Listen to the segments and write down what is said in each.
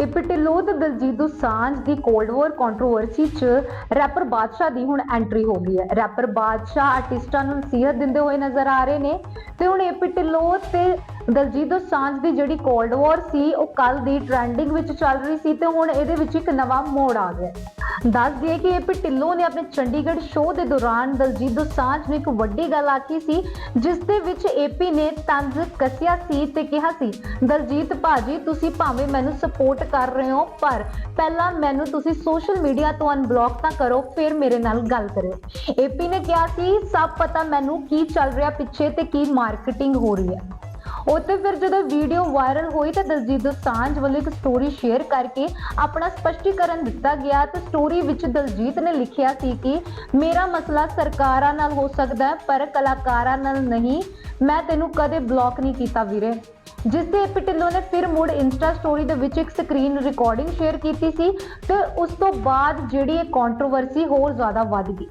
AP Dhillon ਤੇ ਦਲਜੀਤ ਦੋਸਾਂਝ ਦੀ cold war controversy 'ਚ ਰੈਪਰ ਬਾਦਸ਼ਾਹ ਦੀ ਹੁਣ ਐਂਟਰੀ ਹੋ ਗਈ ਹੈ। ਰੈਪਰ ਬਾਦਸ਼ਾਹ ਆਰਟਿਸਟਾਂ ਨੂੰ ਨਸੀਹਤ ਦਿੰਦੇ ਹੋਏ ਨਜ਼ਰ ਆ ਰਹੇ ਨੇ ਤੇ ਹੁਣ ਏਪੀ ਢਿੱਲੋਂ ਤੇ ਦਲਜੀਤ ਦੋਸਾਂਝ ਦੀ ਜਿਹੜੀ ਕੋਲਡ ਵਾਰ ਸੀ, ਉਹ ਕੱਲ ਦੀ ਟ੍ਰੈਂਡਿੰਗ ਵਿੱਚ ਚੱਲ ਰਹੀ ਸੀ ਤੇ ਹੁਣ ਇਹਦੇ ਵਿੱਚ ਇੱਕ ਨਵਾਂ ਮੋੜ ਆ ਗਿਆ ਹੈ। ਦੱਸ ਦਈਏ ਕਿ ਏਪੀ ਢਿੱਲੋਂ ਨੇ ਆਪਣੇ ਚੰਡੀਗੜ੍ਹ ਸ਼ੋਅ ਦੇ ਦੌਰਾਨ ਦਲਜੀਤ ਦੋਸਾਂਝ ਨੂੰ ਇੱਕ ਵੱਡੀ ਗੱਲ ਆਖੀ ਸੀ, ਜਿਸ ਦੇ ਵਿੱਚ ਏਪੀ ਨੇ ਤੰਜ਼ ਕੱਸਿਆ ਸੀ ਤੇ ਕਿਹਾ ਸੀ, ਦਲਜੀਤ ਭਾਜੀ, ਤੁਸੀਂ ਭਾਵੇਂ ਮੈਨੂੰ ਸਪੋਰਟ ਕਰ ਰਹੇ ਹੋ, ਪਰ ਪਹਿਲਾਂ ਮੈਨੂੰ ਤੁਸੀਂ ਸੋਸ਼ਲ ਮੀਡੀਆ ਤੋਂ ਅਨਬਲੌਕ ਤਾਂ ਕਰੋ, ਫਿਰ ਮੇਰੇ ਨਾਲ ਗੱਲ ਕਰਿਓ ਏਪੀ ਨੇ ਕਿਹਾ ਸੀ, ਸਭ ਪਤਾ ਮੈਨੂੰ ਕੀ ਚੱਲ ਰਿਹਾ ਪਿੱਛੇ ਤੇ ਕੀ ਮਾਰਕੀਟਿੰਗ ਹੋ ਰਹੀ ਹੈ ਉੱਥੇ ਫਿਰ ਜਦੋਂ ਵੀਡੀਓ ਵਾਇਰਲ ਹੋਈ ਤਾਂ ਦਲਜੀਤ ਦੋਸਾਂਝ ਵੱਲੋਂ ਇੱਕ ਸਟੋਰੀ ਸ਼ੇਅਰ ਕਰਕੇ ਆਪਣਾ ਸਪਸ਼ਟੀਕਰਨ ਦਿੱਤਾ ਗਿਆ ਤੇ ਸਟੋਰੀ ਵਿੱਚ ਦਲਜੀਤ ਨੇ ਲਿਖਿਆ ਸੀ ਕਿ ਮੇਰਾ ਮਸਲਾ ਸਰਕਾਰਾਂ ਨਾਲ ਹੋ ਸਕਦਾ ਹੈ, ਪਰ ਕਲਾਕਾਰਾਂ ਨਾਲ ਨਹੀਂ। ਮੈਂ ਤੈਨੂੰ ਕਦੇ ਬਲੌਕ ਨਹੀਂ ਕੀਤਾ ਵੀਰੇ। ਜਿਸ 'ਤੇ ਏਪੀ ਢਿੱਲੋਂ ਨੇ ਫਿਰ ਮੁੜ ਇੰਸਟਾ ਸਟੋਰੀ ਦੇ ਵਿੱਚ ਇੱਕ ਸਕਰੀਨ ਰਿਕਾਰਡਿੰਗ ਸ਼ੇਅਰ ਕੀਤੀ ਸੀ ਤੇ ਉਸ ਤੋਂ ਬਾਅਦ ਜਿਹੜੀ ਇਹ ਕੰਟਰੋਵਰਸੀ ਹੋਰ ਜ਼ਿਆਦਾ ਵੱਧ ਗਈ।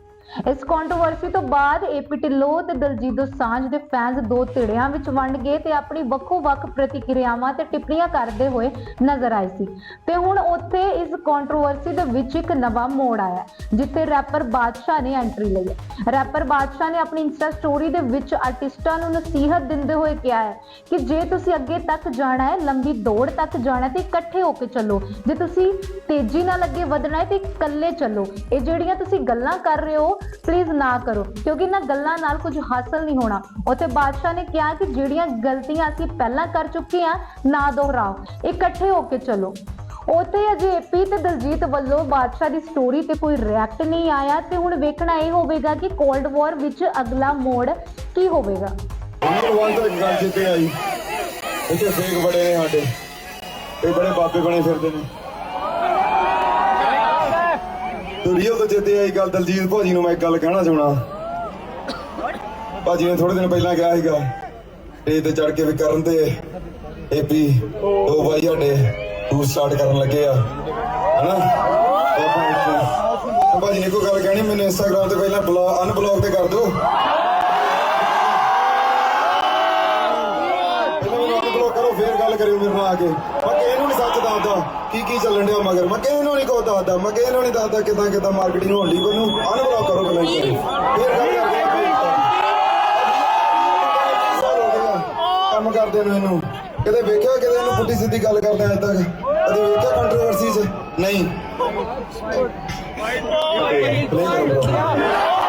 ਇਸ ਕੰਟਰੋਵਰਸੀ ਤੋਂ ਬਾਅਦ ਏਪੀ ਢਿੱਲੋਂ ਤੇ ਦਲਜੀਤ ਦੋਸਾਂਝ ਦੇ ਫੈਨਸ ਦੋ ਧਿੜਿਆਂ ਵਿੱਚ ਵੰਡ ਗਏ ਤੇ ਆਪਣੀ ਵੱਖੋ-ਵੱਖ ਪ੍ਰਤੀਕਿਰਿਆਵਾਂ ਤੇ ਟਿੱਪਣੀਆਂ ਕਰਦੇ ਹੋਏ ਨਜ਼ਰ ਆਏ ਸੀ। ਤੇ ਹੁਣ ਉੱਥੇ ਇਸ ਕੰਟਰੋਵਰਸੀ ਦੇ ਵਿੱਚ ਇੱਕ ਨਵਾਂ ਮੋੜ ਆਇਆ, ਜਿੱਥੇ ਰੈਪਰ ਬਾਦਸ਼ਾਹ ਨੇ ਐਂਟਰੀ ਲਈ ਹੈ। ਰੈਪਰ ਬਾਦਸ਼ਾਹ ਨੇ ਆਪਣੀ ਇੰਸਟਾ ਸਟੋਰੀ ਦੇ ਵਿੱਚ ਆਰਟਿਸਟਾਂ ਨੂੰ ਨਸੀਹਤ ਦਿੰਦੇ ਹੋਏ ਕਿਹਾ ਹੈ ਕਿ ਜੇ ਤੁਸੀਂ ਅੱਗੇ ਤੱਕ ਜਾਣਾ ਹੈ, ਲੰਬੀ ਦੌੜ ਤੱਕ ਜਾਣਾ ਤੇ ਇਕੱਠੇ ਹੋ ਕੇ ਚੱਲੋ। ਜੇ ਤੁਸੀਂ ਤੇਜ਼ੀ ਨਾਲ ਅੱਗੇ ਵਧਣਾ ਹੈ ਤੇ ਇਕੱਲੇ ਚੱਲੋ। ਇਹ ਜਿਹੜੀਆਂ ਤੁਸੀਂ ਗੱਲਾਂ ਕਰ ਰਹੇ ਹੋ ਪਲੀਜ਼ ਨਾ ਕਰੋ, ਕਿਉਂਕਿ ਇਹਨਾਂ ਗੱਲਾਂ ਨਾਲ ਕੁਝ ਹਾਸਲ ਨਹੀਂ ਹੋਣਾ। ਉਥੇ ਬਾਦਸ਼ਾਹ ਨੇ ਕਿਹਾ ਕਿ ਜਿਹੜੀਆਂ ਗਲਤੀਆਂ ਅਸੀਂ ਪਹਿਲਾਂ ਕਰ ਚੁੱਕੇ ਹਾਂ, ਨਾ ਦੁਹਰਾਓ, ਇਕੱਠੇ ਹੋ ਕੇ ਚੱਲੋ। ਉਥੇ ਅਜੇ ਏਪੀ ਤੇ ਦਲਜੀਤ ਵੱਲੋਂ ਬਾਦਸ਼ਾਹ ਦੀ ਸਟੋਰੀ ਤੇ ਕੋਈ ਰਿਐਕਟ ਨਹੀਂ ਆਇਆ ਤੇ ਹੁਣ ਵੇਖਣਾ ਇਹ ਹੋਵੇਗਾ ਕਿ ਕੋਲਡ ਵਾਰ ਵਿੱਚ ਅਗਲਾ ਮੋੜ ਕੀ ਹੋਵੇਗਾ। ਨੰਬਰ 1 ਤੋਂ ਇੱਕ ਗੱਲ ਜਿੱਤੇ ਆਈ। ਇੱਥੇ ਫੇਕ ਬੜੇ ਨੇ ਸਾਡੇ। ਇਹ ਬੜੇ ਬਾਬੇ ਬਣੇ ਫਿਰਦੇ ਨੇ। ਦੁਰੀਓ ਤੋਂ ਜਿੱਤੇ ਆਈ ਗੱਲ ਦਲਜੀਤ ਭਾਜੀ ਨੂੰ ਮੈਂ ਇੱਕ ਗੱਲ ਕਹਿਣਾ ਚਾਹਣਾ ਭਾਜੀ ਨੇ ਥੋੜੇ ਦਿਨ ਪਹਿਲਾਂ ਕਿਹਾ ਸੀਗਾ ਸਟੇਜ ਤੇ ਚੜ ਕੇ ਵੀ ਕਰਨ ਤੇ ਏਪੀ ਦੋ ਭਾਈ ਸਾਡੇ ਟੂਰ ਸਟਾਰਟ ਕਰਨ ਲੱਗੇ ਆ, ਹਨਾ? ਭਾਜੀ ਨੇ ਕੋਈ ਗੱਲ ਕਹਿਣੀ, ਮੈਨੂੰ ਇੰਸਟਾਗ੍ਰam ਤੇ ਪਹਿਲਾਂ ਅਨਬਲੌਕ ਤੇ ਕਰ ਦਿਓ ਪਹਿਲਾਂ ਮੈਨੂੰ ਅਨਬਲੌਕ ਕਰੋ ਫੇਰ ਗੱਲ ਕਰਿਓ ਮੇਰੇ ਨਾਲ ਆ ਕੇ। ਮੈਂ ਕਿਸੇ ਨੂੰ ਨਹੀਂ ਸੱਚ ਦੱਸਦਾ ਕੀ ਕੀ ਚੱਲਣ ਡਿਆ ਮਗਰ। ਮੈਂ ਕਿਸੇ ਨੂੰ ਨਹੀਂ ਕੋ ਦੱਸਦਾ। ਮੈਂ ਕਿਸੇ ਨੂੰ ਨਹੀਂ ਦੱਸਦਾ ਕਿਦਾਂ ਕਿਦਾਂ ਮਾਰਕੀਟਿੰਗ ਹੋਣ ਦੀ ਕੋਈ। ਨੂੰ ਅਨਬਲੌਕ ਕਰੋ ਵਾਰੀ। ਫੇਰ ਗੱਲ ਕਰਦੇ ਆ। ਆ ਕੰਮ ਕਰਦੇ ਨੂੰ ਇਹਨੂੰ। ਕਦੇ ਵੇਖਿਆ ਕਿਤੇ ਇਹਨੂੰ ਪੁੱਠੀ ਸਿੱਧੀ ਗੱਲ ਕਰਦੇ ਅੱਜ ਤੱਕ। ਕਦੇ ਵੇਖਿਆ ਕੰਟਰੋਵਰਸੀ 'ਚ? ਨਹੀਂ। ਕਰੋ।